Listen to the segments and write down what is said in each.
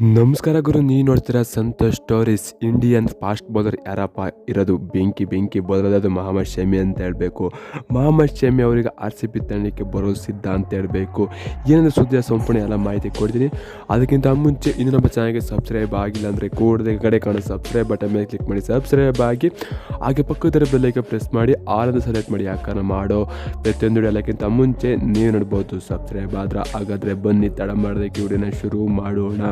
ನಮಸ್ಕಾರ ಗುರು ನೀ ನೋಡ್ತೀರಾ Santosh stories. Indian fast bowler ಯಾರಪ್ಪ? ಇರೋದು ಬೆಂಕಿ ಬೆಂಕಿ ಬೌಲರ್, ಅದು ಮಹಮ್ಮದ್ ಶಮಿ ಅಂತ ಹೇಳಬೇಕು. ಮಹಮ್ಮದ್ ಶಮಿ ಅವರಿಗೆ ಆರ್ ಸಿ ಪಿ ತಂಡಕ್ಕೆ ಬರೋ ಸಿದ್ಧ ಅಂತ ಹೇಳಬೇಕು. ಏನಂದ್ರೆ ಸುದ್ದಿಯ ಸಂಪೂರ್ಣ ಎಲ್ಲ ಮಾಹಿತಿ ಕೊಡ್ತೀನಿ. ಅದಕ್ಕಿಂತ ಮುಂಚೆ ಇನ್ನು ನಮ್ಮ ಚಾನಲ್ಗೆ ಸಬ್ಸ್ಕ್ರೈಬ್ ಆಗಿಲ್ಲ ಅಂದರೆ ಕೂಡದೆ ಕಡೆ ಕಾಣೋ ಸಬ್ಸ್ಕ್ರೈಬ್ ಬಟನ್ ಮೇಲೆ ಕ್ಲಿಕ್ ಮಾಡಿ. ಸಬ್ಸ್ಕ್ರೈಬ್ ಆಗಿ ಹಾಗೆ ಪಕ್ಕದ ಬೆಲ್ಲೈಕೆ ಪ್ರೆಸ್ ಮಾಡಿ ಆಲನ್ನು ಸೆಲೆಕ್ಟ್ ಮಾಡಿ ಯಾಕಂದ್ರೆ ಮಾಡೋ ಪ್ರತಿಯೊಂದು ಎಲ್ಲಕ್ಕಿಂತ ಮುಂಚೆ ನೀವು ನೋಡ್ಬೋದು. ಸಬ್ಸ್ಕ್ರೈಬ್ ಆದ್ರೆ ಹಾಗಾದರೆ ಬನ್ನಿ, ತಡ ಮಾಡೋದಕ್ಕೆ ವಿಡಿಯೋನ ಶುರು ಮಾಡೋಣ.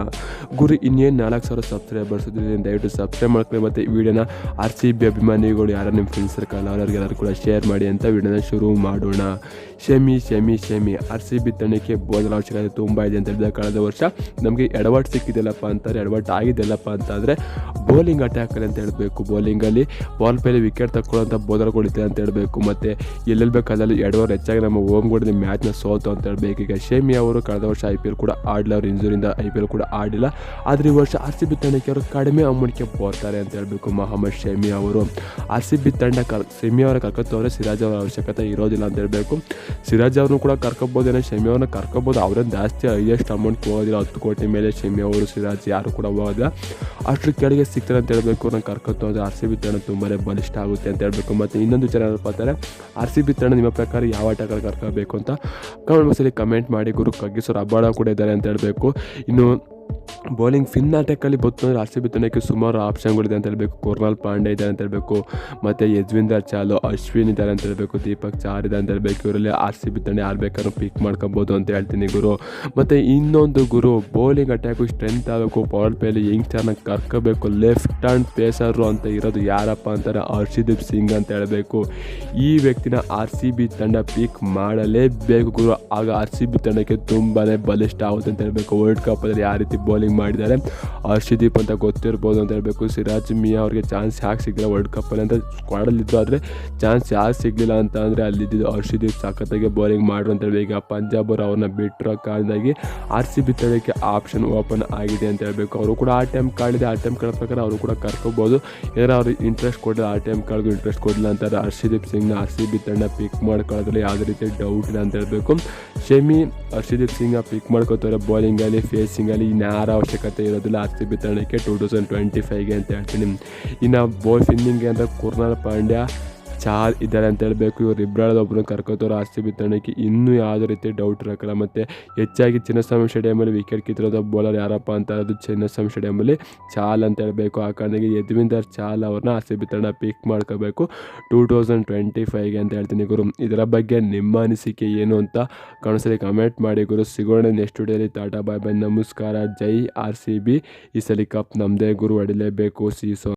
ಗುರು, ಇನ್ನೇನು ನಾಲ್ಕು ಸಾವಿರ ಸಬ್ಸ್ಕ್ರೈಬರ್ಸ್ ಇದ್ದೀನಿ ದಯವಿಟ್ಟು ಸಬ್ಸ್ಕ್ರೈಬ್ ಮಾಡ್ಕೊಳ್ಳಿ ಮತ್ತು ಈ ವಿಡಿಯೋನ ಆರ್ ಸಿ ಬಿ ಅಭಿಮಾನಿಗಳು ಯಾರು ನಿಮ್ಮ ಫ್ರೆಂಡ್ಸ್ ಸರ್ಕಲ್ ಕೂಡ ಶೇರ್ ಮಾಡಿ ಅಂತ ವಿಡಿಯೋನ ಶುರು ಮಾಡೋಣ. Shami Shami Shami R C B ತಂಡಕ್ಕೆ ಬೋಧನ ಅವಶ್ಯಕತೆ ತುಂಬ ಇದೆ ಅಂತ ಹೇಳಿದ. ಕಳೆದ ವರ್ಷ ನಮಗೆ ಎಡವಾಟ್ ಸಿಕ್ಕಿದೆಲ್ಲಪ್ಪ ಅಂತಾರೆ, ಎಡವಾಟ್ ಆಗಿದೆಲ್ಲಪ್ಪ ಅಂತಂದರೆ ಬೌಲಿಂಗ್ ಅಟ್ಯಾಕಲ್ಲಿ ಅಂತ ಹೇಳಬೇಕು. ಬೌಲಿಂಗಲ್ಲಿ ಬಾಲ್ ಪೇಲಿ ವಿಕೆಟ್ ತಗೊಳ್ಳೋಂಥ ಬೋದರ್ಗಳಿದೆ ಅಂತ ಹೇಳಬೇಕು. ಮತ್ತು ಎಲ್ಲೆಲ್ಲಿ ಬೇಕಲ್ಲಿ ಓವರ್ ಹೆಚ್ಚಾಗಿ ನಮ್ಮ ಹೋಮ್ ಗೋಡಿನ ಮ್ಯಾಚ್ನ ಸೋತು ಅಂತ ಹೇಳಬೇಕು. ಈಗ ಶೇಮಿ ಅವರು ಕಳೆದ ವರ್ಷ ಐ ಪಿ ಎಲ್ ಕೂಡ ಆಡಲಿಲ್ಲ. ಅವ್ರ ಇಂಜುರಿಂದ ಐ ಪಿ ಎಲ್ ಕೂಡ ಆಡಿಲ್ಲ ಆದರೆ ಈ ವರ್ಷ ಆರ್ ಸಿ ಬಿ ತಂಡಕ್ಕೆ ಅವರು ಕಡಿಮೆ ಅಮೌಂಟ್ಗೆ ಬರ್ತಾರೆ ಅಂತ ಹೇಳಬೇಕು ಮೊಹಮ್ಮದ್ ಶೇಮಿ ಅವರು. ಆರ್ ಸಿ ಬಿ ತಂಡ ಕರ್, ಶಮಿ ಅವರ ಕರ್ಕೊತವ್ರೆ ಸಿರಾಜ್ ಅವರ ಅವಶ್ಯಕತೆ ಇರೋದಿಲ್ಲ ಅಂತ ಹೇಳಬೇಕು. ಸಿರಾಜ್ ಅವ್ರನ್ನೂ ಕೂಡ ಕರ್ಕೊಬೋದೇನೋ ಶೇಮಿ ಅವ್ರನ್ನ ಕರ್ಕೊಬೋದು. ಅವರೇನು ಜಾಸ್ತಿ ಹೈಯೆಸ್ಟ್ ಅಮೌಂಟ್ ಹೋಗೋದಿಲ್ಲ. ಹತ್ತು ಕೋಟಿ ಮೇಲೆ ಶೇಮಿ ಅವರು, ಸಿರಾಜ್ ಯಾರು ಕೂಡ ಹೋಗೋದಿಲ್ಲ. ಅಷ್ಟು ಕೆಳಗೆ ಸಿಗ್ತಾರೆ ಅಂತ ಹೇಳಬೇಕು. ನಾನು ಕರ್ಕೊತ ಅದು ಆರ್ ಸಿ ಬಿ ತಂಡ ತುಂಬಾ ಬಲಿಷ್ಠ ಆಗುತ್ತೆ ಅಂತ ಹೇಳಬೇಕು. ಮತ್ತು ಇನ್ನೊಂದು ವಿಚಾರ ಏನಪ್ಪ ಅಂತಾರೆ ಆರ್ ಸಿ ಬಿ ತಂಡ ನಿಮ್ಮ ಪ್ರಕಾರ ಯಾವ ಆಟಗಳು ಕರ್ಕೋಬೇಕು ಅಂತ ಕಮೆಂಟ್ ಬಾಕ್ಸಲ್ಲಿ ಕಮೆಂಟ್ ಮಾಡಿ. ಗುರು ಕಗ್ಗಿಸೋರು ಅಬ್ಬಾಳ ಕೂಡ ಇದ್ದಾರೆ ಅಂತ ಹೇಳಬೇಕು. ಇನ್ನು ಬೌಲಿಂಗ್ ಫಿನ್ ಅಟ್ಯಾಕಲ್ಲಿ ಬತ್ತು ಅಂದರೆ ಆರ್ ಸಿ ಬಿ ತಂಡಕ್ಕೆ ಸುಮಾರು ಆಪ್ಷನ್ಗಳಿದೆ ಅಂತ ಹೇಳಬೇಕು. ಕೊರ್ನಾಲ್ ಪಾಂಡೆ ಇದ್ದಾರೆ ಅಂತ ಹೇಳಬೇಕು. ಮತ್ತು ಯಜ್ವಿಂದರ್ ಚಾಲು, ಅಶ್ವಿನ್ ಇದ್ದಾರೆ ಅಂತ ಹೇಳಬೇಕು. ದೀಪಕ್ ಚಾರ್ ಇದೆ ಅಂತ ಹೇಳಬೇಕು. ಇವರಲ್ಲಿ ಆರ್ ಸಿ ಬಿ ತಂಡ ಯಾರು ಬೇಕಾದ್ರೂ ಪಿಕ್ ಮಾಡ್ಕೊಬೋದು ಅಂತ ಹೇಳ್ತೀನಿ ಗುರು. ಮತ್ತು ಇನ್ನೊಂದು ಗುರು, ಬೌಲಿಂಗ್ ಅಟ್ಯಾಕು ಸ್ಟ್ರೆಂತ್ ಆಗಬೇಕು. ಪವರ್ ಪ್ಲೇಲಿ ಯಂಗ್ಸ್ಟರ್ನ ಕರ್ಕೋಬೇಕು. ಲೆಫ್ಟ್ ಹ್ಯಾಂಡ್ ಪೇಸರು ಅಂತ ಇರೋದು ಯಾರಪ್ಪ ಅಂತಾರೆ? ಹರ್ಷದೀಪ್ ಸಿಂಗ್ ಅಂತ ಹೇಳಬೇಕು. ಈ ವ್ಯಕ್ತಿನ ಆರ್ ಸಿ ಬಿ ತಂಡ ಪಿಕ್ ಮಾಡಲೇಬೇಕು ಗುರು. ಆಗ ಆರ್ ಸಿ ಬಿ ತಂಡಕ್ಕೆ ತುಂಬಾ ಬಲಿಷ್ಠ ಆಗುತ್ತೆ ಅಂತ ಹೇಳಬೇಕು. ವರ್ಲ್ಡ್ ಕಪ್ಪಲ್ಲಿ ಯಾವ ರೀತಿ ಬೌಲಿಂಗ್ ಮಾಡಿದ್ದಾರೆ. ಹರ್ಷದೀಪ್ ಅಂತ ಗೊತ್ತಿರ್ಬೋದು ಅಂತ ಹೇಳಬೇಕು. ಸಿರಾಜ್ ಮಿಯಾ ಅವ್ರಿಗೆ ಚಾನ್ಸ್ ಯಾಕೆ ಸಿಗಲಿಲ್ಲ? ವರ್ಲ್ಡ್ ಕಪ್ಪಲ್ಲಿ ಅಂತ ಸ್ಕ್ವಾಡಲ್ಲಿದ್ದು ಆದರೆ ಚಾನ್ಸ್ ಯಾಕೆ ಸಿಗಲಿಲ್ಲ ಅಂತ ಅಂದರೆ ಅಲ್ಲಿದ್ದು ಹರ್ಷದೀಪ್ ಸಖತ್ತಾಗಿ ಬೌಲಿಂಗ್ ಮಾಡ್ರು ಅಂತ ಹೇಳಬೇಕು. ಈಗ ಪಂಜಾಬ್ ಅವರು ಅವ್ರನ್ನ ಬಿಟ್ಟಿರೋ ಕಾರಣದಾಗಿ ಆರ್ ಸಿ ಬಿ ತಳಕ್ಕೆ ಆಪ್ಷನ್ ಓಪನ್ ಆಗಿದೆ ಅಂತ ಹೇಳಬೇಕು. ಅವರು ಕೂಡ ಆ ಟೈಮ್ ಕಾಳಿದೆ ಆ ಟೈಮ್ ಕಾಡ ಪ್ರಕಾರ ಅವರು ಕೂಡ ಕರ್ಕೋಬೋದು. ಏನಾರು ಅವ್ರಿಗೆ ಇಂಟ್ರೆಸ್ಟ್ ಕೊಡಲ್ಲ ಆ ಟೈಮ್ ಕಾಳಿಗೂ ಇಂಟ್ರೆಸ್ಟ್ ಕೊಡಲಿಲ್ಲ ಅಂತಾರೆ ಹರ್ಷದೀಪ್ ಸಿಂಗ್ನ ಆರ್ ಸಿ ಬಿ ತಂಡ ಪಿಕ್ ಮಾಡ್ಕೊಳ್ಳೋದ್ರಲ್ಲಿ ಯಾವುದೇ ರೀತಿ ಡೌಟ್ ಇಲ್ಲ ಅಂತ ಹೇಳಬೇಕು. ಶಮಿ ಹರ್ಷದೀಪ್ ಸಿಂಗ್ ಪಿಕ್ ಮಾಡ್ಕೋತಾರೆ ಫೇಸಿಂಗ್ ಫೇಸಿಂಗಲ್ಲಿ ಇನ್ಯಾರ ಅವಶ್ಯಕತೆ ಇರೋದಿಲ್ಲ ಆರ್ ಸಿ ಬಿ ತಂಡಕ್ಕೆ ಟೂ ತೌಸಂಡ್ ಟ್ವೆಂಟಿ ಫೈವ್ಗೆ ಅಂತ ಹೇಳ್ತೀನಿ ಇನ್ನು ಬಾಲ್ ಫಿನ್ನಿಂಗ್ಗೆ ಅಂದರೆ ಕುರ್ನಾಲ್ ಪಾಂಡ್ಯ ಚಾರ್ ಇದ್ದಾರೆ ಅಂತ ಹೇಳಬೇಕು. ಇವರು ಇಬ್ಬರೊಬ್ಬರನ್ನ ಕರ್ಕೋತಾರೆ ಆರ್ ಸಿ ಇನ್ನೂ ಯಾವುದೇ ರೀತಿ ಡೌಟ್ ಇರೋಕ್ಕಲ್ಲ ಮತ್ತು ಹೆಚ್ಚಾಗಿ ಚಿನ್ನಸ್ವಾಮಿ ಸ್ಟೇಡಿಯಮಲ್ಲಿ ವಿಕೆಟ್ ಕಿತ್ತಿರೋದು ಬೌಲರ್ ಯಾರಪ್ಪ ಅಂತ ಅದು ಚಿನ್ನಸ್ವಾಮಿ ಸ್ಟೇಡಿಯಮಲ್ಲಿ ಚಾಲ್ ಅಂತ ಹೇಳಬೇಕು. ಆ ಕಾರಣಕ್ಕೆ ಯದ್ವಿಂದರ್ ಚಾಲ್ ಅವ್ರನ್ನ ಆಸ್ತಿ ಸಿ ಪಿಕ್ ಮಾಡ್ಕೋಬೇಕು. ಟೂ ತೌಸಂಡ್ ಟ್ವೆಂಟಿ ಫೈವ್ಗೆ ಅಂತ ಹೇಳ್ತೀನಿ ಗುರು. ಇದರ ಬಗ್ಗೆ ನಿಮ್ಮ ಅನಿಸಿಕೆ ಏನು ಅಂತ ಕಳಿಸಲಿ ಕಮೆಂಟ್ ಮಾಡಿ ಗುರು. ಸಿಗೋಣ ನೆಕ್ಸ್ಟ್ ಡೇಲಿ ಟಾಟಾ ಬಾಯ್ ಬಾಯ್ ನಮಸ್ಕಾರ. ಜೈ ಆರ್ ಸಿ ಬಿ. ಈ ಸಲ ಕಪ್ ನಮ್ಮದೇ ಗುರು. ಹೊಡಿಲೇಬೇಕು ಸಿ ಸೊ